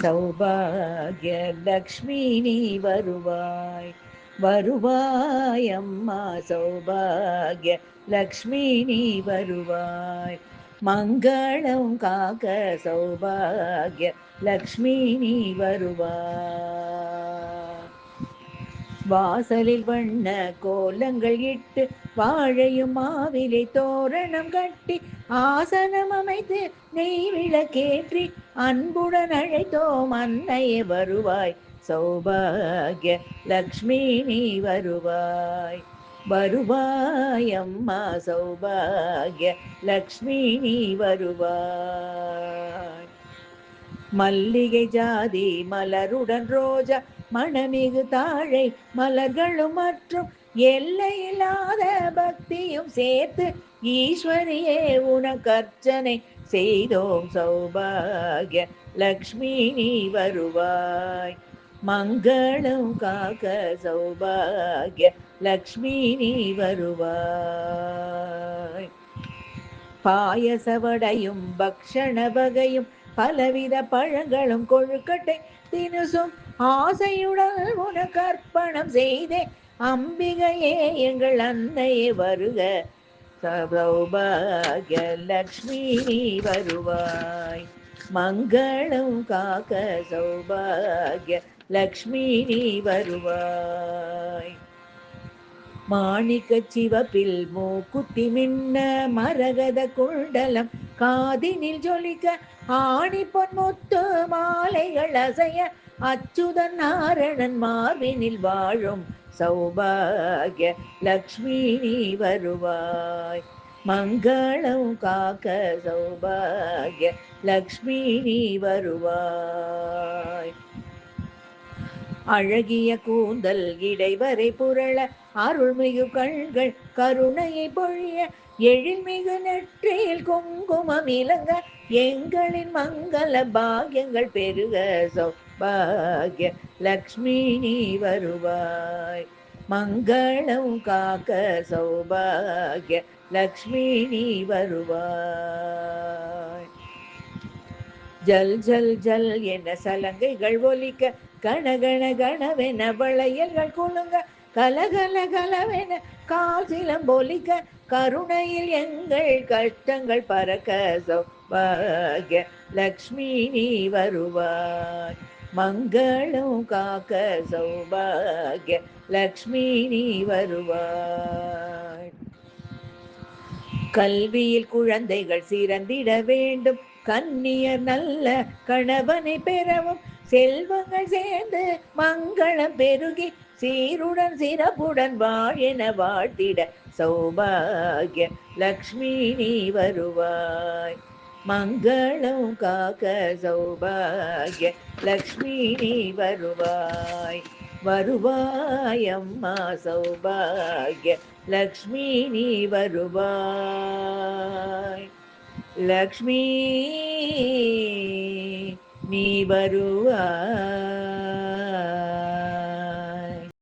சௌபாகிய லக்ஷ்மி நீ வருவாய். வருவாய் அம்மா சௌபாகிய லக்ஷ்மி நீ வருவாய். மங்களம் காக்க சௌபாகிய லக்ஷ்மி நீ வருவாய். வாசலில் வண்ண கோலங்கள் இட்டு வாழையும் மாவிலை தோரணம் கட்டி ஆசனம் அமைத்து நெய் விளக்கேற்றி அன்புடன் அழைத்தோம். அன்னையே வருவாய். சௌபாகிய லக்ஷ்மி நீ வருவாய். வருவாய் அம்மா சௌபாகிய லக்ஷ்மி நீ வருவாய். மல்லிகை ஜாதி மலருடன் ரோஜா மணமிகு தாழை மலர்களும் மற்றும் எல்லையில்லாத பக்தியும் சேர்த்து ஈஸ்வரியே உனக்கர்ச்சனை செய்தோம் சௌபாகிய லக்ஷ்மி நீ வருவாய். மங்களம் காக்க சௌபாகிய லக்ஷ்மி நீ வருவாய். பாயசவடையும் பக்ஷண வகையும் பலவித பழங்களும் கொழுக்கட்டை தினுசும் ஆசையுடன் உனக்கு அர்ப்பணம் செய்தே. அம்பிகையே எங்கள் அன்னையே வருக. சௌபாகிய லக்ஷ்மி நீ வருவாய். மங்களம் காக்க சௌபாகிய லக்ஷ்மி நீ வருவாய். மாணிக்க சிவப்பில் மூக்குத்தி மின்ன மரகத குண்டலம் காதினில் ஜொலிக்க ஆணி பொன் முத்து மாலைகள் அசைய அச்சுதன் நாரணன் மார்பினில் வாழும் சௌபாகிய லக்ஷ்மி நீ வருவாய். மங்களம் காக்க சௌபாகிய லக்ஷ்மி நீ வருவாய். அழகிய கூந்தல் இடைவரை புரள அருள்மிகு கண்கள் கருணையை பொழிய எழில்மிகு நெற்றியில் குங்குமம் இலங்க எங்களின் மங்கள பாகியங்கள் பெருக சௌபாகிய லக்ஷ்மி நீ வருவாய். மங்களம் காக்க சௌபாகிய லக்ஷ்மி நீ வருவாய். ஜல் ஜல் ஜல் என சலங்கைகள் ஒலிக்க கணகண கணவென வளையல்கள் குலுங்க கலகல கலவென கால் சிலம்பொலிக்க கருணையில் எங்கள் கஷ்டங்கள் பறக்க சௌபாகிய லக்ஷ்மி நீ வருவாய். மங்களும் காக்க சௌபாகிய லக்ஷ்மி நீ வருவாய். கல்வியில் குழந்தைகள் சிறந்திட வேண்டும். கன்னியர் நல்ல கணவனை பெறவும் செல்வங்கள் சேர்ந்து மங்களம் பெருகி சீருடன் சிறப்புடன் வாழென வாழ்த்திட சௌபாகிய லக்ஷ்மி நீ வருவாய். மங்களம் காக்க சௌபாகிய லக்ஷ்மி நீ வருவாய். வருவாய் அம்மா சௌபாகிய லக்ஷ்மி நீ வருவாய். லக்ஷ்மி நீ வருவாய்